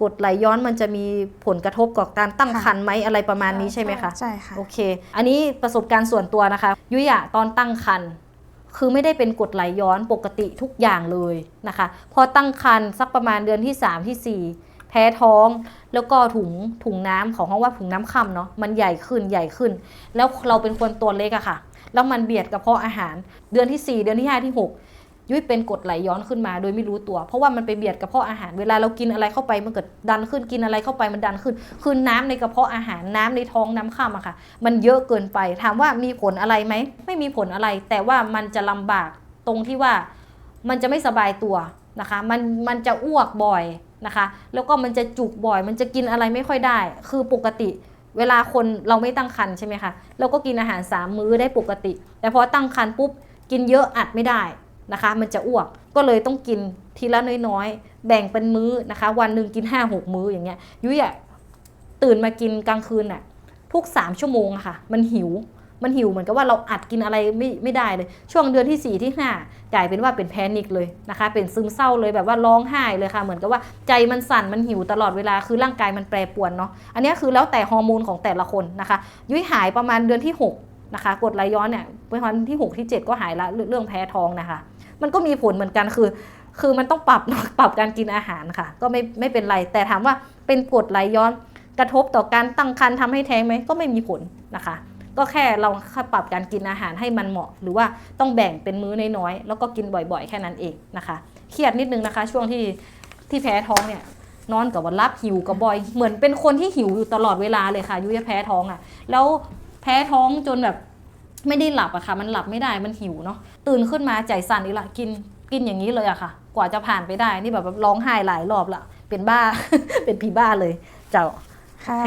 กรดไหลย้อนมันจะมีผลกระทบกับการตั้งค่ะครรภ์ไหมอะไรประมาณนี้ใช่ไหมคะใช่ค่ะโอเค อันนี้ประสบการณ์ส่วนตัวนะคะ ยุยอะตอนตั้งครรภ์คือไม่ได้เป็นกรดไหลย้อนปกติทุกอย่างเลยนะคะ พอตั้งครรภ์สักประมาณเดือนที่ 3 ที่ 4 แพ้ท้อง แล้วก็ถุงถุงน้ำของห้องว่าถุงน้ำค่ำเนาะมันใหญ่ขึ้นใหญ่ขึ้น แล้วเราเป็นคนตัวเล็กอะค่ะ แล้วมันเบียดกระเพาะอาหาร เดือนที่ 4 เดือนที่ 5 ที่ 6 ยุ้ยเป็นกดไหลย้อนขึ้นมา โดยไม่รู้ตัว เพราะว่ามันไปเบียดกระเพาะอาหารเวลาเรากินอะไรเข้าไปมันเกิดดันขึ้นกินอะไรเข้าไปมันดันขึ้น คือน้ำในกระเพาะอาหารน้ำในท้องน้ำข้ามอะค่ะ มันเยอะเกินไปถามว่ามีผลอะไรไหมไม่มีผลอะไร แต่ว่ามันจะลำบากตรงที่ว่ามันจะไม่สบายตัวนะคะมันมันจะอ้วกบ่อยนะคะ แล้วก็มันจะจุกบ่อย มันจะกินอะไรไม่ค่อยได้ คือปกติเวลาคนเราไม่ตั้งครรภ์ใช่ไหมคะเราก็กินอาหารสามมื้อได้ปกติ แต่พอตั้งครรภ์ปุ๊บกินเยอะอัดไม่ได้ นะคะ มันจะอ้วกก็เลยต้องกินทีละน้อยๆ แบ่งเป็นมื้อนะคะ วันหนึ่งกิน5้าหกมื้ออย่างเงี้ยยุ้ยอะตื่นมากินกลางคืนน่ะทุก 3 ชั่วโมงอะค่ะ มันหิวมันหิวเหมือนกับว่าเราอัดกินอะไรไม่ไม่ได้เลย ช่วงเดือนที่ 4 ที่5กลายเป็นว่าเป็นแพนิคเลยนะคะ เป็นซึมเศร้าเลยแบบว่าร้องไห้เลยค่ะ เหมือนกับว่าใจมันสั่นมันหิวตลอดเวลาคือร่างกายมันแปรปรวนเนาะอันนี้คือแล้วแต่ฮอร์โมนของแต่ละคนนะคะ ยุ้ยหายประมาณเดือนที่ 6 นะคะกดไหลย้อนเนี่ยประมาณที่ 6 ที่ 7 ก็หายละเรื่องแพ้ท้องนะคะ มันก็มีผลเหมือนกันคือ คือมันต้องปรับปรับการกินอาหารค่ะ ก็ไม่ไม่เป็นไร แต่ถามว่าเป็นกรดไหลย้อนกระทบต่อการตั้งครรภ์ทำให้แท้งไหมก็ไม่มีผลนะคะ ก็แค่เราปรับการกินอาหารให้มันเหมาะ หรือว่าต้องแบ่งเป็นมื้อน้อยๆแล้วก็กินบ่อยๆ แค่นั้นเองนะคะ เครียดนิดนึงนะคะ ช่วงที่ที่แพ้ท้องเนี่ยนอนกับวันรับหิวกับบ่อย เหมือนเป็นคนที่หิวอยู่ตลอดเวลาเลยค่ะยุ้ยแพ้ท้องอะ่ะ แล้วแพ้ท้องจนแบบ ไม่ได้หลับอะค่ะ มันหลับไม่ได้มันหิวเนาะตื่นขึ้นมาใจสั่นอีกละกินกินอย่างนี้เลยอะค่ะ กว่าจะผ่านไปได้นี่แบบร้องไห้หลายรอบละเป็นบ้า เป็นผีบ้าเลย เจ้าค่ะโอเค